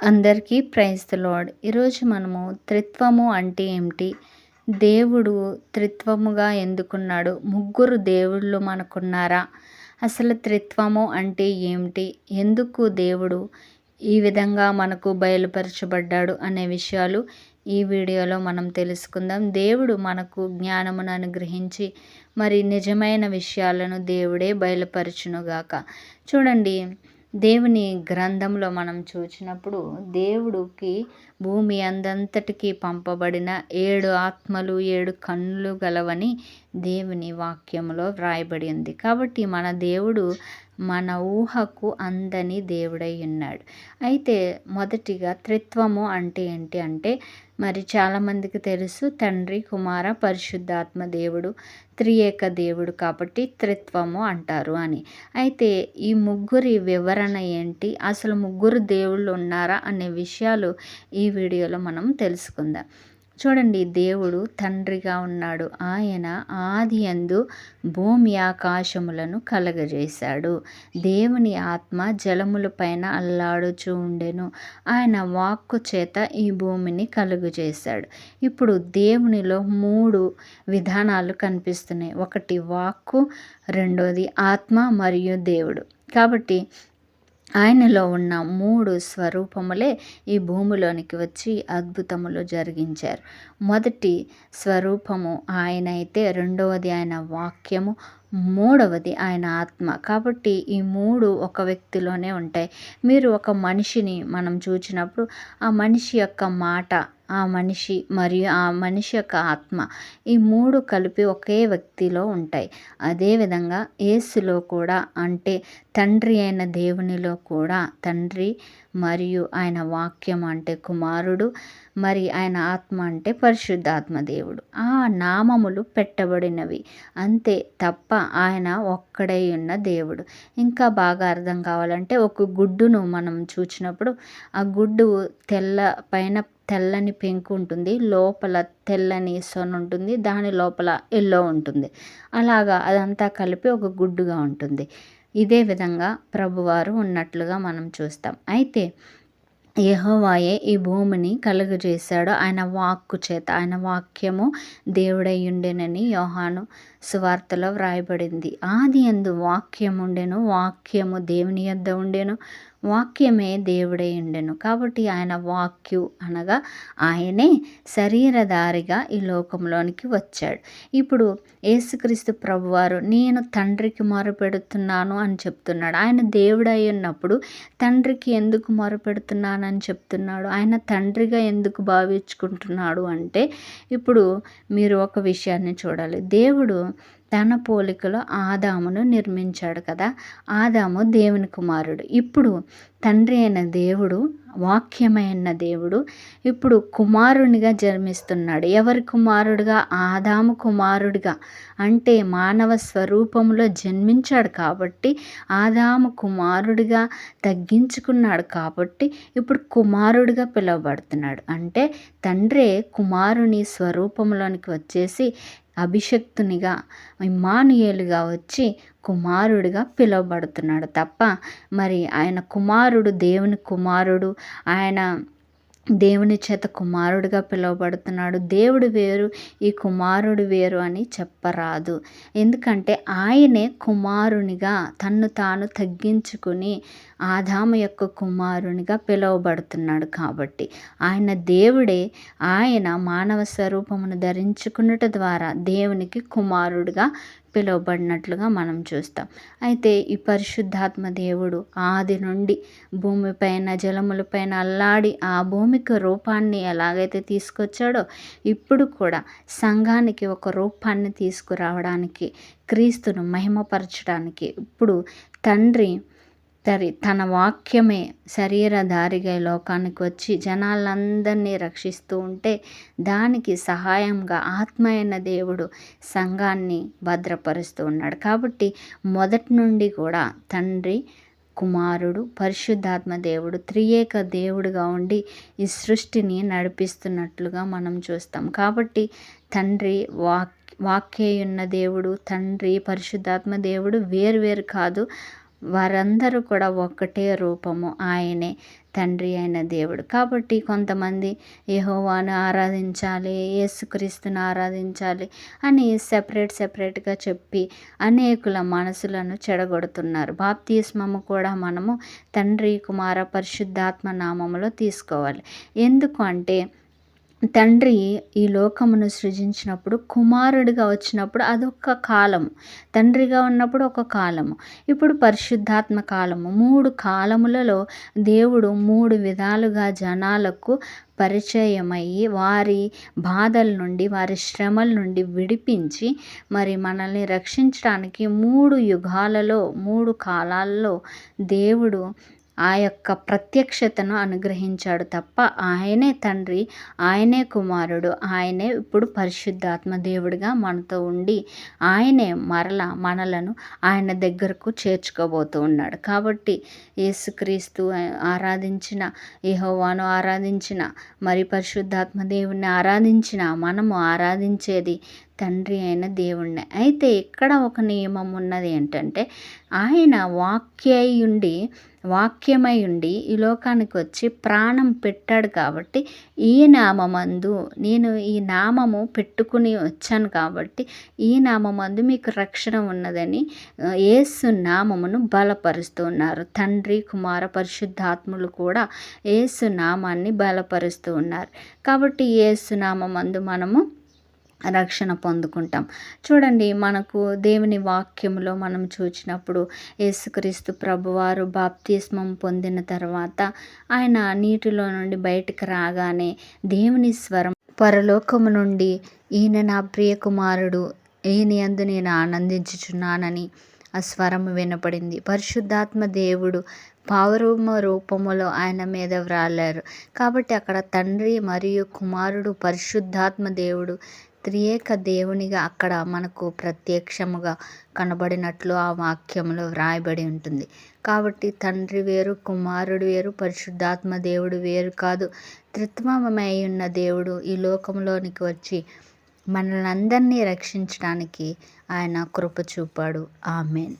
అందరికీ praise the lord ఈరోజు మనము త్రిత్వము అంటే ఏమిటి? దేవుడు త్రిత్వముగా ఎందుకున్నాడు? ముగ్గురు దేవుళ్ళు మనకున్నారా? అసలు త్రిత్వము అంటే ఏమిటి? ఎందుకు దేవుడు ఈ విధంగా మనకు బయలుపరచబడ్డాడు అనే విషయాలు ఈ వీడియోలో మనం తెలుసుకుందాం. దేవుడు మనకు జ్ఞానమును అనుగ్రహించి మరి నిజమైన విషయాలను దేవుడే బయలుపరచునుగాక. చూడండి దేవుని గ్రంథంలో మనం చూసినప్పుడు దేవుడికి భూమి అందంతటికి పంపబడిన ఏడు ఆత్మలు ఏడు కన్నులు గలవని దేవుని వాక్యంలో వ్రాయబడి ఉంది. కాబట్టి మన దేవుడు మన ఊహకు అందని దేవుడై ఉన్నాడు. అయితే మొదటిగా త్రిత్వము అంటే ఏంటి అంటే మరి చాలామందికి తెలుసు తండ్రి కుమార పరిశుద్ధాత్మ దేవుడు త్రియేక దేవుడు కాబట్టి త్రిత్వము అంటారు అని. అయితే ఈ ముగ్గురి వివరణ ఏంటి? అసలు ముగ్గురు దేవుళ్ళు ఉన్నారా అనే విషయాలు ఈ వీడియోలో మనం తెలుసుకుందాం. చూడండి దేవుడు తండ్రిగా ఉన్నాడు. ఆయన ఆది అందు భూమి ఆకాశములను కలగజేశాడు. దేవుని ఆత్మ జలముల పైన అల్లాడుచూ ఉండెను. ఆయన వాక్కు చేత ఈ భూమిని కలుగు చేశాడు ఇప్పుడు దేవునిలో మూడు విధానాలు కనిపిస్తున్నాయి. ఒకటి వాక్కు రెండోది ఆత్మ మరియు దేవుడు. కాబట్టి ఆయనలో ఉన్న మూడు స్వరూపములే ఈ భూమిలోనికి వచ్చి అద్భుతములు జరిగించారు. మొదటి స్వరూపము ఆయన అయితే రెండవది ఆయన వాక్యము మూడవది ఆయన ఆత్మ. కాబట్టి ఈ మూడు ఒక వ్యక్తిలోనే ఉంటాయి. మీరు ఒక మనిషిని మనం చూచినప్పుడు ఆ మనిషి యొక్క మాట ఆ మనిషి మరియు ఆ మనిషి యొక్క ఆత్మ ఈ మూడు కలిపి ఒకే వ్యక్తిలో ఉంటాయి. అదేవిధంగా ఏసులో కూడా అంటే తండ్రి అయిన దేవునిలో కూడా తండ్రి మరియు ఆయన వాక్యం అంటే కుమారుడు మరి ఆయన ఆత్మ అంటే పరిశుద్ధాత్మ దేవుడు. ఆ నామములు పెట్టబడినవి. అంతే తప్ప ఆయన ఒక్కడై ఉన్న దేవుడు. ఇంకా బాగా అర్థం కావాలంటే ఒక గుడ్డును మనం చూసినప్పుడు ఆ గుడ్డు తెల్ల పైన తెల్లని పెంకు ఉంటుంది. లోపల తెల్లని సొన ఉంటుంది. దాని లోపల ఎల్లో ఉంటుంది. అలాగా అదంతా కలిపి ఒక గుడ్డుగా ఉంటుంది. ఇదే విధంగా ప్రభువారు ఉన్నట్లుగా మనం చూస్తాం. అయితే యహోవాయే ఈ భూమిని కలుగజేశాడు. ఆయన వాక్కు చేత ఆయన వాక్యము దేవుడయ్యుండెనని యోహాను సువార్తలో వ్రాయబడింది. ఆది ఎందు వాక్యం ఉండెను వాక్యము దేవుని యొద్ద ఉండెను వాక్యమే దేవుడై ఉండెను కాబట్టి ఆయన వాక్యు అనగా ఆయనే శరీరధారిగా ఈ లోకంలోనికి వచ్చాడు. ఇప్పుడు యేసుక్రీస్తు ప్రభువారు నేను తండ్రికి మొరపెడుతున్నాను అని చెప్తున్నాడు. ఆయన దేవుడై ఉన్నప్పుడు తండ్రికి ఎందుకు మొరపెడుతున్నానని చెప్తున్నాడు? ఆయన తండ్రిగా ఎందుకు భావించుకుంటున్నాడు అంటే ఇప్పుడు మీరు ఒక విషయాన్ని చూడాలి. దేవుడు తన పోలికలో ఆదామును నిర్మించాడు కదా. ఆదాము దేవుని కుమారుడు. ఇప్పుడు తండ్రి అయిన దేవుడు వాక్యమైన దేవుడు ఇప్పుడు కుమారునిగా జన్మిస్తున్నాడు. ఎవరి కుమారుడుగా? ఆదాము కుమారుడిగా. అంటే మానవ స్వరూపంలో జన్మించాడు కాబట్టి ఆదాము కుమారుడిగా తగ్గించుకున్నాడు కాబట్టి ఇప్పుడు కుమారుడిగా పిలువబడుతున్నాడు. అంటే తండ్రే కుమారుని స్వరూపంలోనికి వచ్చేసి అభిషక్తునిగా ఇమానుయేలుగా వచ్చి కుమారుడిగా పిలువబడుతున్నాడు తప్ప మరి ఆయన కుమారుడు దేవుని కుమారుడు ఆయన దేవుని చేత కుమారుడిగా పిలువబడుతున్నాడు. దేవుడు వేరు ఈ కుమారుడు వేరు అని చెప్పరాదు. ఎందుకంటే ఆయనే కుమారునిగా తన్ను తాను తగ్గించుకుని ఆదాము యొక్క కుమారునిగా పిలువబడుతున్నాడు కాబట్టి. ఆయన దేవుడే ఆయన మానవ స్వరూపమును ధరించుకున్నట ద్వారా దేవునికి కుమారుడిగా పిలువబడినట్లుగా మనం చూస్తాం. అయితే ఈ పరిశుద్ధాత్మ దేవుడు ఆది నుండి భూమిపైన జలములపైన అల్లాడి ఆ భూమికి రూపాన్ని ఎలాగైతే తీసుకొచ్చాడో ఇప్పుడు కూడా సంఘానికి ఒక రూపాన్ని తీసుకురావడానికి క్రీస్తును మహిమపరచడానికి ఇప్పుడు తండ్రి తరి తన వాక్యమే శరీరధారిగా లోకానికి వచ్చి జనాలందరినీ రక్షిస్తూ ఉంటే దానికి సహాయంగా ఆత్మ అయిన దేవుడు సంఘాన్ని భద్రపరుస్తూ ఉన్నాడు. కాబట్టి మొదటి నుండి కూడా తండ్రి కుమారుడు పరిశుద్ధాత్మ దేవుడు త్రియేక దేవుడుగా ఉండి ఈ సృష్టిని నడిపిస్తున్నట్లుగా మనం చూస్తాం. కాబట్టి తండ్రి వాక్ వాక్యయున్న దేవుడు తండ్రి పరిశుద్ధాత్మ దేవుడు వేరు వేరు కాదు. వారందరూ కూడా ఒక్కటే రూపము ఆయనే తండ్రి అయిన దేవుడు. కాబట్టి కొంతమంది యహోవాను ఆరాధించాలి యేసుక్రీస్తుని ఆరాధించాలి అని సెపరేట్ సెపరేట్గా చెప్పి అనేకుల మనసులను చెడగొడుతున్నారు. బాప్తిస్మము కూడా మనము తండ్రి కుమార పరిశుద్ధాత్మ నామములో తీసుకోవాలి. ఎందుకు అంటే తండ్రి ఈ లోకమును సృజించినప్పుడు కుమారుడిగా వచ్చినప్పుడు అదొక కాలము. తండ్రిగా ఉన్నప్పుడు ఒక కాలము. ఇప్పుడు పరిశుద్ధాత్మ కాలము. మూడు కాలములలో దేవుడు మూడు విధాలుగా జనాలకు పరిచయమయ్యి వారి బాధల నుండి వారి శ్రమల నుండి విడిపించి మరి మనల్ని రక్షించడానికి మూడు యుగాలలో మూడు కాలాల్లో దేవుడు ఆ యొక్క ప్రత్యక్షతను అనుగ్రహించాడు తప్ప ఆయనే తండ్రి ఆయనే కుమారుడు ఆయనే ఇప్పుడు పరిశుద్ధాత్మ దేవుడిగా మనతో ఉండి ఆయనే మరల మనలను ఆయన దగ్గరకు చేర్చుకోబోతూ ఉన్నాడు. కాబట్టి యేసుక్రీస్తు ఆరాధించిన యెహోవాను ఆరాధించిన మరి పరిశుద్ధాత్మ దేవుణ్ణి ఆరాధించిన మనము ఆరాధించేది తండ్రి అయిన దేవుణ్ణి. అయితే ఇక్కడ ఒక నియమం ఉన్నది ఏంటంటే ఆయన వాక్యై ఉండి వాక్యమై ఉండి ఈ లోకానికి వచ్చి ప్రాణం పెట్టాడు కాబట్టి ఈ నామమందు నేను ఈ నామము పెట్టుకుని వచ్చాను కాబట్టి ఈ నామమందు మీకు రక్షణ ఉన్నదని ఏసు నామమును బలపరుస్తున్నారు తండ్రి కుమార పరిశుద్ధాత్ములు కూడా ఏసు నామాన్ని బలపరుస్తూ ఉన్నారు. కాబట్టి యేసు నామమందు మనము రక్షణ పొందుకుంటాం. చూడండి మనకు దేవుని వాక్యంలో మనం చూచినప్పుడు యేసుక్రీస్తు ప్రభువారు బాప్తిస్మం పొందిన తర్వాత ఆయన నీటిలో నుండి బయటకు రాగానే దేవుని స్వరం పరలోకము నుండి ఈయన నా ప్రియ కుమారుడు ఈయన యందు నేను ఆనందించుచున్నానని ఆ స్వరం వినపడింది. పరిశుద్ధాత్మ దేవుడు పావరూమ రూపములో ఆయన మీద వ్రాలారు. కాబట్టి అక్కడ తండ్రి మరియు కుమారుడు పరిశుద్ధాత్మ దేవుడు త్రియేక దేవునిగా అక్కడ మనకు ప్రత్యక్షముగా కనబడినట్లు ఆ వాక్యంలో వ్రాయబడి ఉంటుంది. కాబట్టి తండ్రి వేరు కుమారుడు వేరు పరిశుద్ధాత్మ దేవుడు వేరు కాదు. త్రిత్వమై ఉన్న దేవుడు ఈ లోకంలోనికి వచ్చి మనల్ని అందరినీ రక్షించడానికి ఆయన కృప చూపాడు. ఆమెన్.